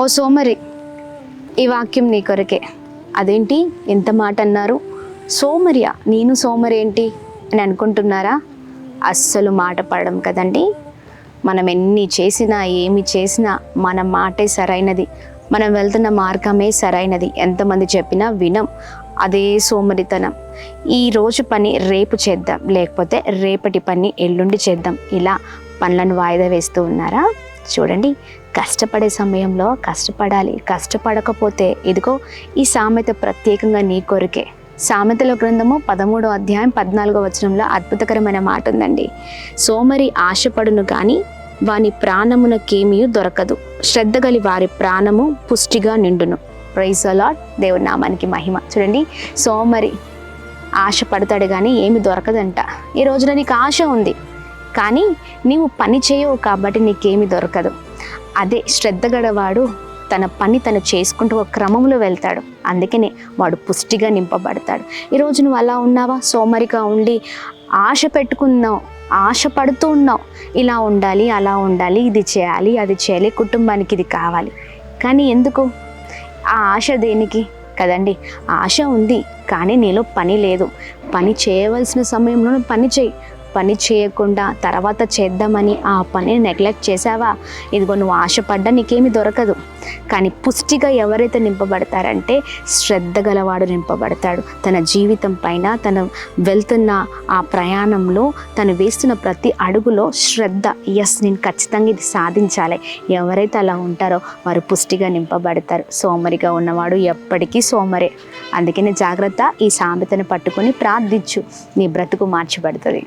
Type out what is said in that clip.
ఓ సోమరి ఈ వాక్యం నీ కొరకే. అదేంటి? ఎంత మాట అన్నారు? సోమరియా నేను సోమరి ఏంటి అని అనుకుంటున్నారా? అస్సలు మాట పడడం కదండి. మనం ఎన్ని చేసినా ఏమి చేసినా మన మాటే సరైనది. మనం వెళ్తున్న మార్గమే సరైనది. ఎంతమంది చెప్పినా వినం. అదే సోమరితనం. ఈ రోజు పని రేపు చేద్దాం. లేకపోతే రేపటి పని ఎల్లుండి చేద్దాం. ఇలా పనులను వాయిదా వేస్తూ ఉన్నారా? చూడండి కష్టపడే సమయంలో కష్టపడాలి. కష్టపడకపోతే ఇదిగో ఈ సామెత ప్రత్యేకంగా నీ కొరికే. సామెతల గ్రంథము పదమూడో అధ్యాయం పద్నాలుగో వచనంలో అద్భుతకరమైన మాట ఉందండి. సోమరి ఆశపడును కానీ వాని ప్రాణమునకేమీ దొరకదు. శ్రద్ధ గలి వారి ప్రాణము పుష్టిగా నిండును. ప్రైజ్ అలాట్ దేవుడి నామానికి మహిమ. చూడండి సోమరి ఆశ పడతాడు కానీ ఏమి దొరకదంట. ఈ రోజున నీకు ఆశ ఉంది. కానీ నీవు పని చేయవు కాబట్టి నీకేమి దొరకదు. అదే శ్రద్ధ గడవాడు తన పని తను చేసుకుంటూ ఒక క్రమంలో వెళ్తాడు. అందుకనే వాడు పుష్టిగా నింపబడతాడు. ఈరోజు నువ్వు అలా ఉన్నావా? సోమరిగా ఉండి ఆశ పెట్టుకున్నావు ఆశ పడుతూ ఉన్నావు. ఇలా ఉండాలి అలా ఉండాలి ఇది చేయాలి అది చేయాలి కుటుంబానికి ఇది కావాలి. కానీ ఎందుకు? ఆ ఆశ దేనికి? కదండి ఆశ ఉంది కానీ నీలో పని లేదు. పని చేయవలసిన సమయంలో పని చేయి. పని చేయకుండా తర్వాత చేద్దామని ఆ పనిని నెగ్లెక్ట్ చేసావా ఇదిగో నువ్వు ఆశపడ్డా నీకేమి దొరకదు. కానీ పుష్టిగా ఎవరైతే నింపబడతారంటే శ్రద్ధ గలవాడు నింపబడతాడు. తన జీవితం పైన తను వెళ్తున్న ఆ ప్రయాణంలో తను వేస్తున్న ప్రతి అడుగులో శ్రద్ధ ఎస్ నేను ఖచ్చితంగా ఇది సాధించాలి. ఎవరైతే అలా ఉంటారో వారు పుష్టిగా నింపబడతారు. సోమరిగా ఉన్నవాడు ఎప్పటికీ సోమరే. అందుకని జాగ్రత్త ఈ సామెతను పట్టుకొని ప్రార్థించు. నీ బ్రతుకు మార్చబడుతుంది.